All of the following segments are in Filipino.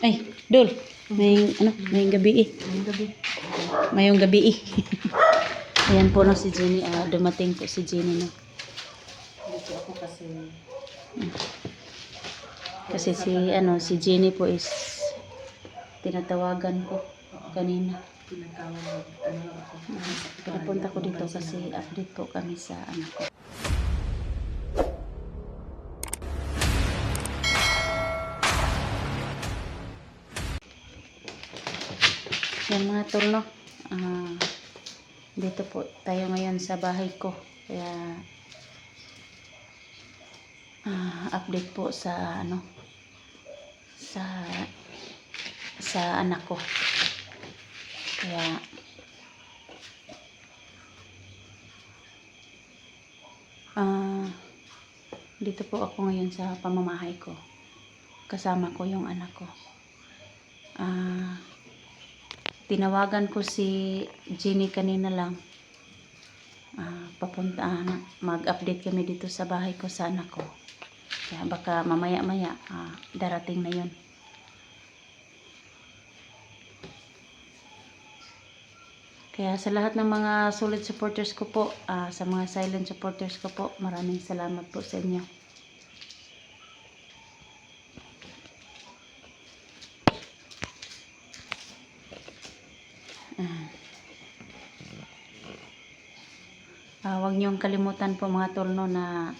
Ay, Dol. May ano, may gabi eh. Ngayong gabi. Mayong gabi eh. Ayan po no si Jenny. ah, dumating po si Jenny no. Dito ako kasi Kasi si ano si Jenny po is tinatawagan ko kanina. pinagkawan ng ano ko dito kasi update po kami sa anak ko. Yan mga tol, no? Ah, dito po tayo ngayon sa bahay ko. Kaya ah, update po sa ano sa sa anak ko. Kaya Ah, dito po ako ngayon sa pamamahay ko. Kasama ko yung anak ko. Ah, tinawagan ko si Jenny kanina lang. Ah, papunta ah, mag-update kami dito sa bahay ko sa anak ko. Kaya baka mamaya-maya ah, darating na 'yon. Kaya sa lahat ng mga solid supporters ko po, ah, sa mga silent supporters ko po, maraming salamat po sa inyo. Ah, huwag niyong kalimutan po mga tolno na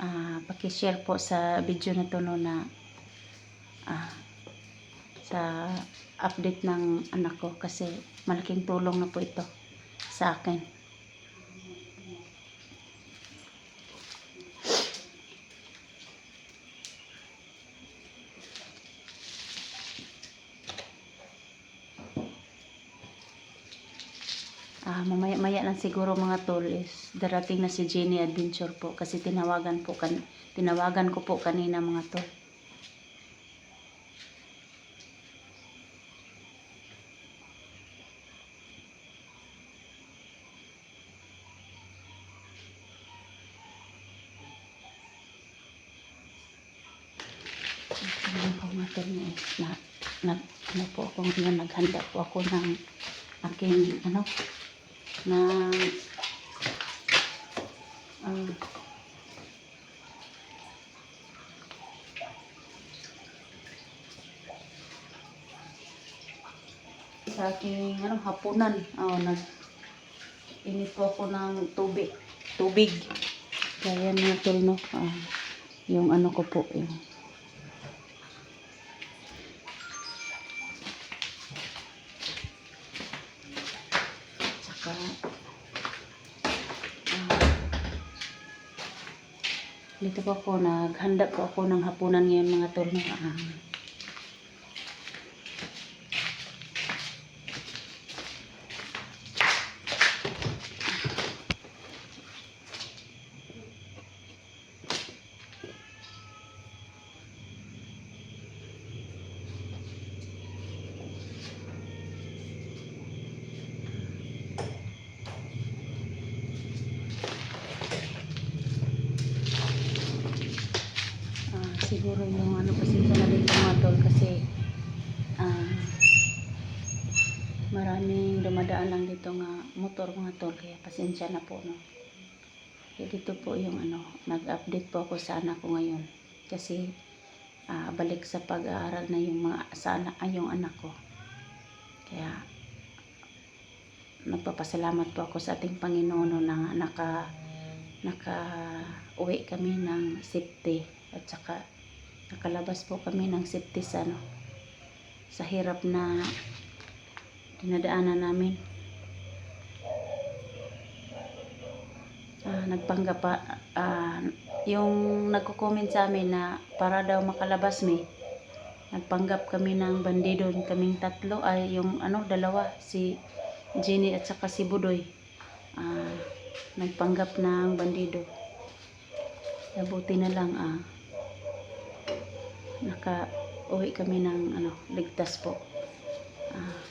ah, paki-share po sa video na to no na ah, sa update ng anak ko kasi malaking tulong na po ito sa akin. Ah, mamaya-maya lang siguro mga tol is darating na si Jenny Adventure po kasi tinawagan po kan tinawagan ko po kanina mga tol. Ayun po mga tol na, na, na ano po ako ngayon naghanda po ako ng aking ano na ah, sa aking ano, hapunan. Oh, nag init po ako ng tubig. Tubig. Kaya tol no? Ah, yung ano ko po yung Tsaka, ah, dito po ako, naghanda po ako ng hapunan ngayon mga tol. no? Ah, ah, siguro yung ano pasensya na din mga tol kasi ah, maraming dumadaan lang dito nga motor mga tol kaya pasensya na po no. Kaya dito po yung ano, nag-update po ako sa anak ko ngayon kasi ah, balik sa pag-aaral na yung mga sa anak, ay, yung anak ko. Kaya nagpapasalamat po ako sa ating Panginoon no, na naka naka uwi kami ng safety at saka nakalabas po kami ng safety sa ano sa hirap na dinadaanan namin. Ah, nagpanggap pa ah, yung nagko-comment sa amin na para daw makalabas mi nagpanggap kami ng bandido kaming tatlo ay yung ano dalawa si Jenny at saka si Budoy. Ah, nagpanggap ng bandido. Nabuti na lang ah naka uwi kami ng ano ligtas po ah,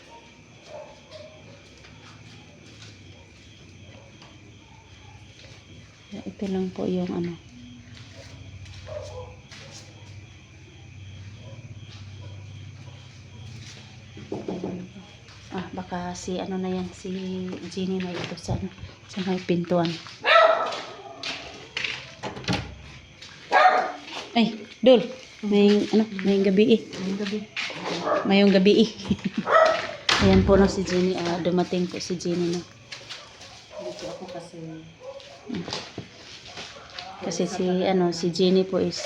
ito lang po yung ano. Ah, baka si ano na yan, si Jenny na ito sa, ano, sa may pintuan. Ay, Dol, may ano, may gabi eh. Ngayong gabi. Mayong gabi eh. Ayan po no si Jenny, ah, dumating po si Jenny no. Dito ako kasi Kasi si ano, si Jenny po is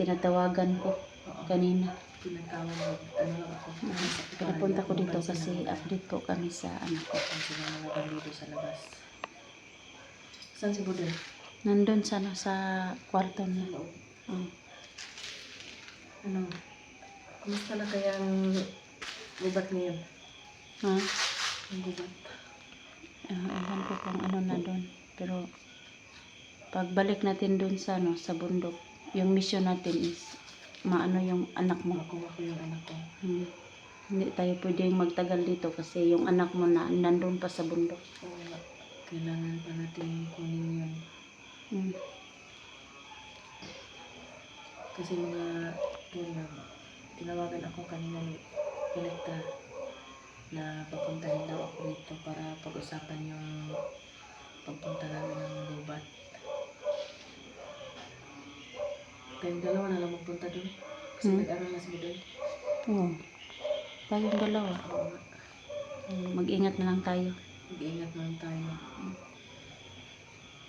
tinatawagan ko kanina. mag ano. Pinapunta ko dito kasi update po kami sa anak ko. Saan si Budel? Nandun sana sa kwarto niya. Oh. Ano? Kumusta na kaya ang gubat ngayon? Ha? Ang gubat. Ah, ewan ko kung ano na doon. Pero pagbalik natin doon sa ano, sa bundok, yung mission natin is maano yung anak mo. Makuha ko yung anak ko. Hmm. Hindi tayo pwedeng magtagal dito kasi yung anak mo na nandun pa sa bundok. Oo nga. Kailangan pa natin kunin yun. Hmm. Kasi mga tulad, tinawagan ako kanina ni Electra na papuntahin daw ako dito para pag-usapan yung pagpunta namin ng gubat. Kayong dalawa na lang magpunta doon. Kasi Hmm. nag-aral na sila doon. Oo. Tayong dalawa. Oo nga. Mag-ingat na lang tayo. Mag-iingat lang tayo.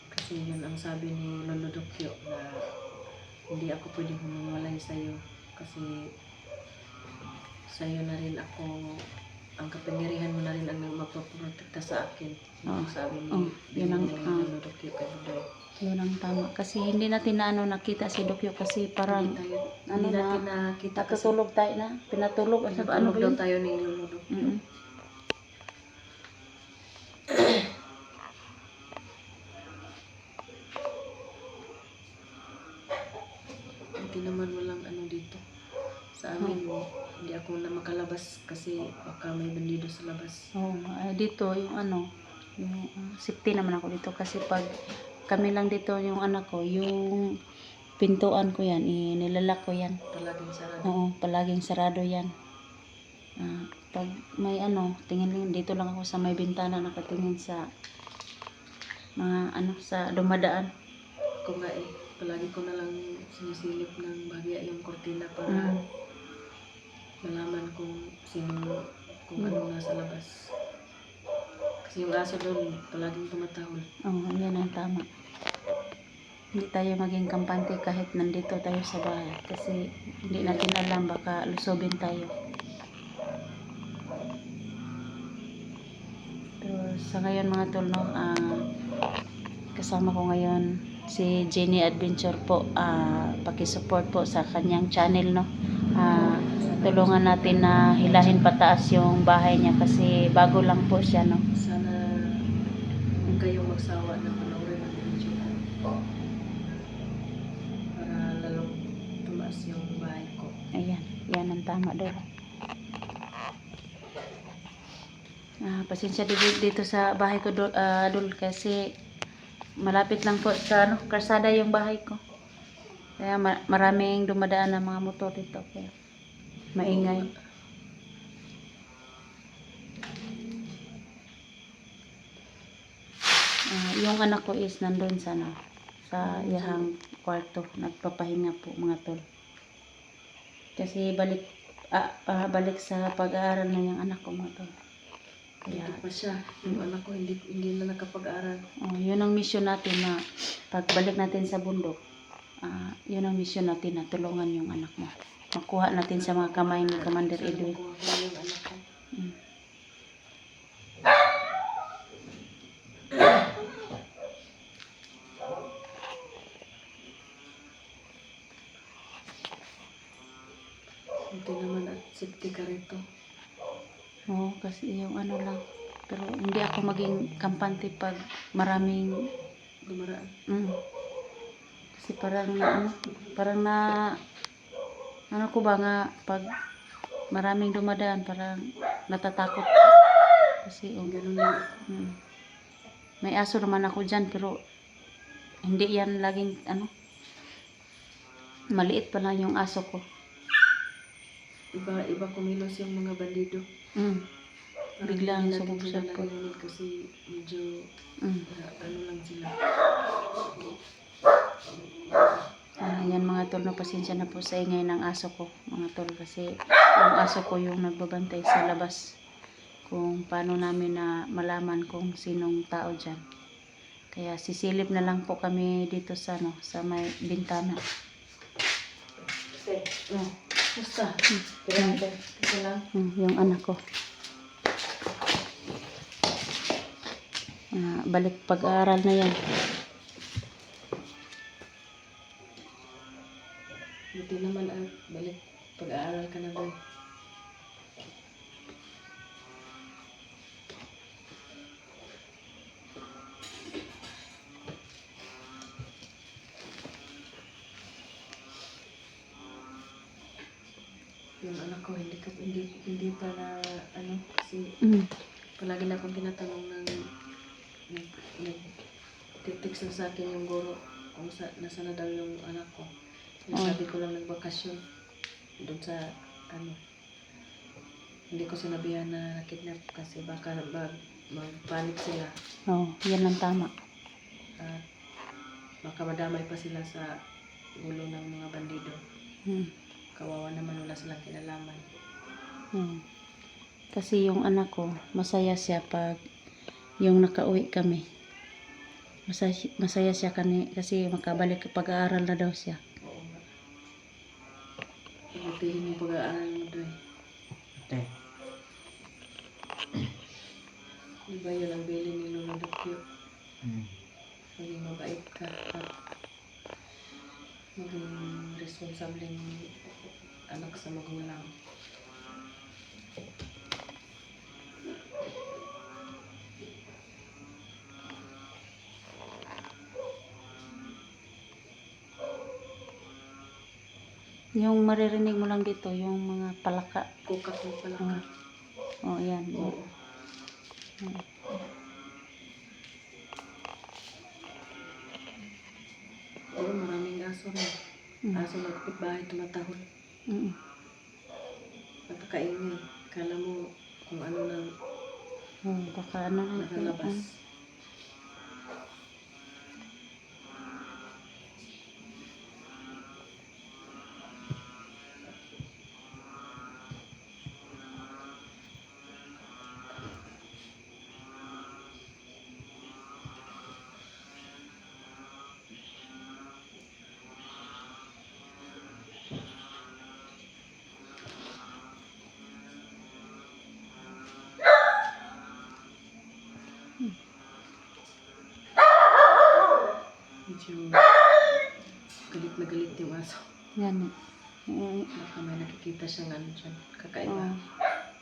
Kasi yun ang sabi ni Lolo Dokyo na hindi ako pwedeng humiwalay sa'yo kasi sa'yo na rin ako ang kapangyarihan mo na rin ang magpaprotekta sa akin. Oo. sabi ni, Oo, yun ang- ah. Lolo Dokyo kay Budoy. Yun ang tama. Kasi hindi natin na ano, nakita si Dokyo kasi parang Hindi tayo, ano hindi na, natin nakita kasi nakatulog tayo na. Pinatulog. Ano ba, ano ba daw yun? tayo ni Lolo Dokyo. Mm-mm. Hindi naman walang ano dito. Sa amin, hindi ako na makalabas kasi baka may bandido sa labas. Oo, ah, dito yung ano, yung safety naman ako dito kasi pag kami lang dito yung anak ko, yung pintuan ko yan, eh, nilalak ko yan. Palaging sarado. Oo, palaging sarado yan. Ah, pag may ano, tingin lang, dito lang ako sa may bintana nakatingin sa mga ano, sa dumadaan. Ako nga eh, palagi ko na lang sinisilip ng bagya yung kortina para Mm. malaman kung sino, kung Mm. ano nasa labas. Kasi yung aso doon, palaging tumatahol. Oo, yan ang tama. Hindi tayo maging kampante kahit nandito tayo sa bahay kasi hindi natin alam baka lusobin tayo. Pero sa ngayon mga tol, no, ah, kasama ko ngayon si Jenny Adventure po. Ah, pakisupport po sa kanyang channel. No? Ah, tulungan natin na hilahin pataas yung bahay niya kasi bago lang po siya. No? Sana huwag kayong magsawa na panoorin ang video ko. Para lalong tumaas yung bahay ko. Ayan, yan ang tama doon. Ah, pasensya dito, dito sa bahay ko dol, ah, dol kasi malapit lang po sa ano, karsada yung bahay ko. Kaya ma- maraming dumadaan ng mga motor dito. Kaya maingay. Ah, yung anak ko is nandun sa ano, sa iyahang kwarto. Nagpapahinga po mga tol. Kasi balik ah, ah, balik sa pag-aaral na yung anak ko mga tol. Dito pa siya. Yung anak ko hindi, hindi na nakapag-aral. Oh, yun ang mission natin na pagbalik natin sa bundok, ah, yun ang mission natin na tulungan yung anak mo. Makuha natin sa mga kamay ni Commander Edwin. Mm. Buti naman at safety ka rito. Oo, kasi yung ano lang. Pero hindi ako maging kampante pag maraming, Dumaraan. mm, kasi parang na, ano, parang na, ano ko ba nga, pag maraming dumadaan, parang natatakot. Kasi, oh, Ganun din. Mm. May aso naman ako dyan, pero hindi yan laging, ano, maliit pa lang yung aso ko. Iba iba kumilos yung mga bandido. Mm. Parang Biglang sabog-sabog. kasi medyo Mm. uh, ano lang sila. Ah, yan mga tol, no, pasensya na po sa ingay ng aso ko, mga tol, kasi yung aso ko yung nagbabantay sa labas kung paano namin na malaman kung sinong tao dyan. Kaya sisilip na lang po kami dito sa, no, sa may bintana. Oh, musta? Mm. Kasi lang. Mm, yung anak ko. Ah, balik pag-aaral na yan. Buti naman at balik pag-aaral ka na doon. Hindi pa na ano kasi Mm. palagi na akong tinatanong ng nag, nag na sa akin yung guro kung sa, nasa na daw yung anak ko. Yung Oh. sabi ko lang nagbakasyon doon sa ano hindi ko sinabihan na nakidnap kasi baka mag, magpanik sila Oh, yan ang tama. at baka madamay pa sila sa gulo ng mga bandido. Mm. Kawawa naman wala silang kinalaman. Mm. Kasi yung anak ko, masaya siya pag yung nakauwi kami. Masaya, masaya siya kani, kasi makabalik pag-aaral na daw siya. Oo nga. Ibutihin yung pag-aaral mo doon. Di ba yun ang bili ni Lolo Dukyo? Maging mabait ka at maging responsableng anak sa magulang. Yung maririnig mo lang dito, yung mga palaka. Kukat mo pala ka. Oh, yan. Oo. Mm. Oo, maraming aso rin. Mm. Aso na bahay tumatahol. Mm. Napakaingay. Kala mo kung ano nang Oh, baka ano na nakalabas. Medyo galit na galit yung aso. Yan. Eh, Baka may nakikita siyang ano dyan. Kakaiba. oh.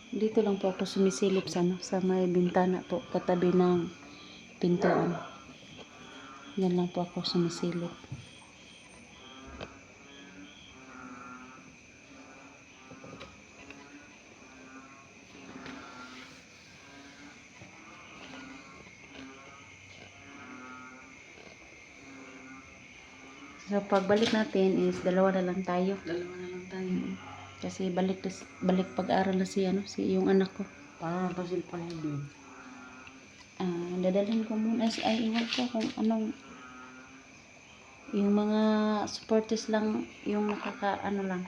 Dito lang po ako sumisilip sa, ano, sa may bintana po, katabi ng pintuan. Yan lang po ako sumisilip. So, pagbalik natin is dalawa na lang tayo. Dalawa na lang tayo. Kasi balik balik pag-aral na si ano, si yung anak ko. Paano pa pa din? Ah, dadalhin ko muna si ay iwan ko kung anong yung mga supporters lang yung nakaka ano lang.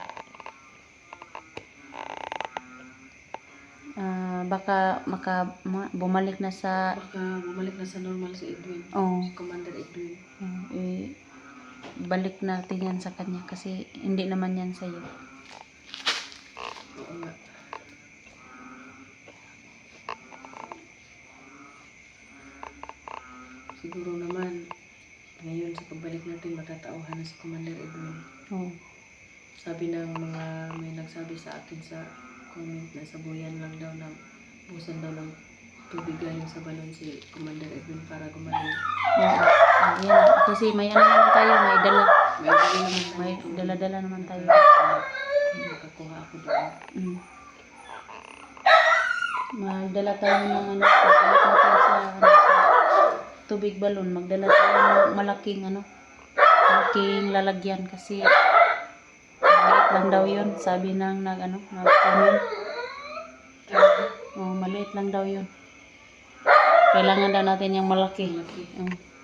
Ah, baka maka ma- bumalik na sa Baka bumalik na sa normal si Edwin. oh, Si Commander Edwin. oh, eh, balik natin yan sa kanya kasi hindi naman yan sa'yo. Oo nga. Siguro naman, ngayon sa pagbalik natin, matatauhan na si Commander Edwin. Oh, Sabi ng mga may nagsabi sa akin sa comment na sa buyan lang daw na busan daw ng tubig galing sa balon si Commander Edwin para gumaling. Oo. Ah, yan. Kasi may ano naman tayo, may dala. May dala naman tayo May dala-dala naman tayo. Nakakuha ako doon. Mm. Magdala tayo ng ano, pagbalik natin sa, ano, sa tubig balon. Magdala tayo ng malaking ano, malaking lalagyan kasi pagbalik lang daw yun. Sabi ng nag, ano, nag-comment. Oh, maliit lang daw yun. Kailangan daw natin yung malaki. Malaki. Mm.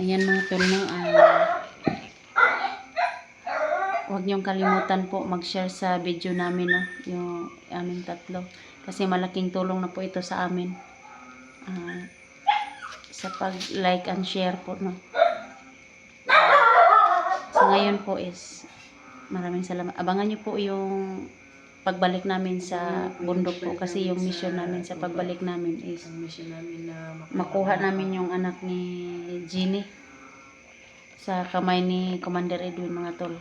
Ayan mga tol Niyong kalimutan po mag-share sa video namin, no? Yung aming tatlo. Kasi malaking tulong na po ito sa amin. Ah, sa pag-like and share po, no? So, ngayon po is maraming salamat. Abangan niyo po yung pagbalik namin sa bundok po kasi yung mission namin sa pagbalik namin is makuha namin yung anak ni Ginny sa kamay ni Commander Edwin mga tol.